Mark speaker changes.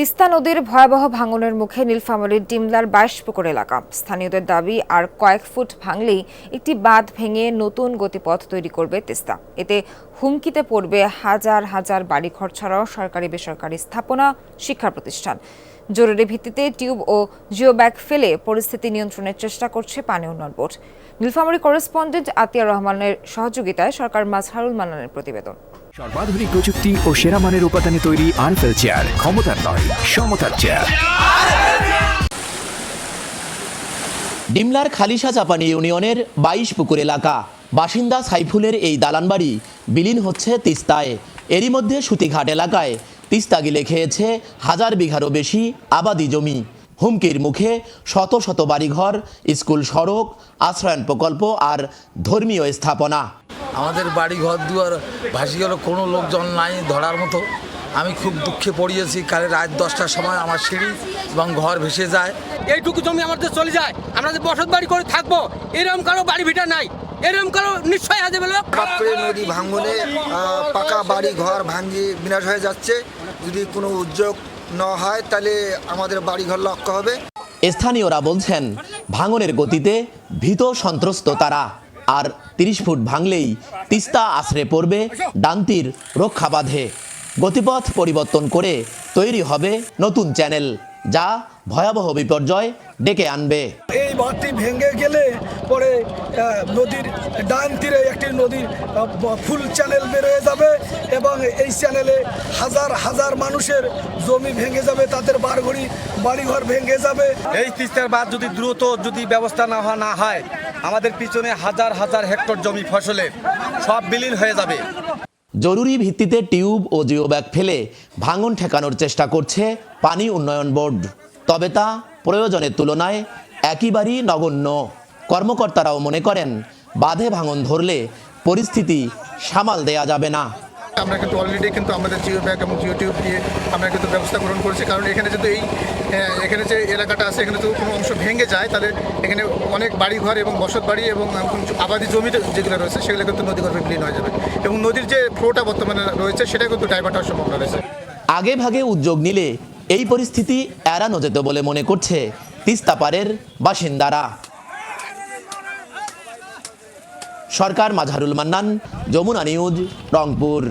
Speaker 1: তিস্তা নদীর ভয়াবহ ভাঙনের মুখে নীলফামারীর ডিমলার বাইশ পুকুর এলাকা। স্থানীয়দের দাবি, আর কয়েক ফুট ভাঙলেই একটি বাঁধ ভেঙে নতুন গতিপথ তৈরি করবে তিস্তা। এতে হুমকিতে পড়বে হাজার হাজার বাড়িঘর ছাড়াও সরকারি বেসরকারি স্থাপনা, শিক্ষা প্রতিষ্ঠান। জরুরি ভিত্তিতে টিউব ও জিওব্যাগ ফেলে পরিস্থিতি নিয়ন্ত্রণের চেষ্টা করছে পানি উন্নয়ন বোর্ড নীলফামারী করেসপন্ডেন্ট আতিয়া রহমানের সহযোগিতায় সরকার মাজহারুল মান্নানের প্রতিবেদন।
Speaker 2: সর্বাধুনিক প্রযুক্তি ও সেরা মানের উপাদানে তৈরি আনফেল চেয়ার ক্ষমতার নয় সমতার চেয়ার।
Speaker 3: ডিমলার খালিশা চাপানি ইউনিয়নের বাইশ পুকুর এলাকা। বাসিন্দা সাইফুলের এই দালানবাড়ি বিলীন হচ্ছে তিস্তায়। এরই মধ্যে সুতিঘাট এলাকায় তিস্তা গিলে খেয়েছে হাজার বিঘারও বেশি আবাদি জমি। হুমকির মুখে শত শত বাড়িঘর, স্কুল সড়ক, আশ্রয়ন প্রকল্প আর ধর্মীয় স্থাপনা।
Speaker 4: আমাদের বাড়ি ঘর দুয়ার ভাসি গেল, কোনো লোকজন নাই ধরার মতো। আমি খুব দুঃখে পড়িয়েছি। কালে রাত দশটার সময় আমার সিঁড়ি এবং ঘর ভেসে যায়।
Speaker 5: এইটুকু জমি আমাদের চলে যায়। আমরা যে বসত বাড়ি করে থাকব এরকম কারও বাড়ি ভিটা নাই। এরকম কারও নিশ্চয় আছে বলো?
Speaker 6: বাপরে নদী ভাঙনে পাকা বাড়ি ঘর ভাঙিয়ে বিনাশ হয়ে যাচ্ছে। যদি কোনো উদ্যোগ না হয় তাহলে আমাদের বাড়ি ঘর লক্ষ্য হবে।
Speaker 3: স্থানীয়রা বলছেন ভাঙনের গতিতে ভীত সন্ত্রস্ত তারা। আর তিরিশ ফুট ভাঙলেই তিস্তা আশ্রে পড়বে ডান্তির রক্ষা বাঁধে। গতিপথ পরিবর্তন করে তৈরি হবে নতুন চ্যানেল যা ভয়াবহ বিপর্যয় ডেকে আনবে।
Speaker 7: এই বাঁধটি ভেঙে গেলে পরে নদীর ডান তীরে একটি নদীর ফুল চ্যানেল বেরোয় যাবে এবং এই চ্যানেলে হাজার হাজার মানুষের জমি ভেঙে যাবে তাদের বাড়ঘড়ি বাড়িঘর ভেঙে যাবে।
Speaker 8: এই তিস্তার বাদ যদি দ্রুত যদি ব্যবস্থা না হওয়া না হয় আমাদের পিছনে হাজার হাজার হেক্টর জমি ফসলের সব বিলীন হয়ে যাবে।
Speaker 3: জরুরি ভিত্তিতে টিউব ও জিও ব্যাগ ফেলে ভাঙন ঠেকানোর চেষ্টা করছে পানি উন্নয়ন বোর্ড। তবে তা প্রয়োজনের তুলনায় একেবারেই নগণ্য। কর্মকর্তারাও মনে করেন, বাঁধে ভাঙন ধরলে পরিস্থিতি সামাল দেয়া যাবে না।
Speaker 9: আমরা কিন্তু অলরেডি কিন্তু আমাদের জিও ব্যাগ এবং জিও টিউব দিয়ে আমরা কিন্তু ব্যবস্থা গ্রহণ করেছি। কারণ এখানে যদি এই এখানে যে এলাকাটা আছে, এখানে যদি কোনো অংশ ভেঙে যায়, তাহলে এখানে অনেক বাড়িঘর এবং বসত বাড়ি এবং আবাদি জমি যেগুলো রয়েছে, সেগুলো কিন্তু নদী গর্ভে বিলীন হয়ে যাবে। এবং নদীর যে ফ্লোটা বর্তমানে রয়েছে, সেটা কিন্তু ডাইভার্ট হওয়ার সম্ভাবনা রয়েছে।
Speaker 3: আগে ভাগে উদ্যোগ নিলে এই পরিস্থিতি এড়ানো যেত বলে মনে করছে তিস্তাপাড়ের বাসিন্দারা। সরকার মাঝারুল মান্নান, যমুনা নিউজ, রংপুর।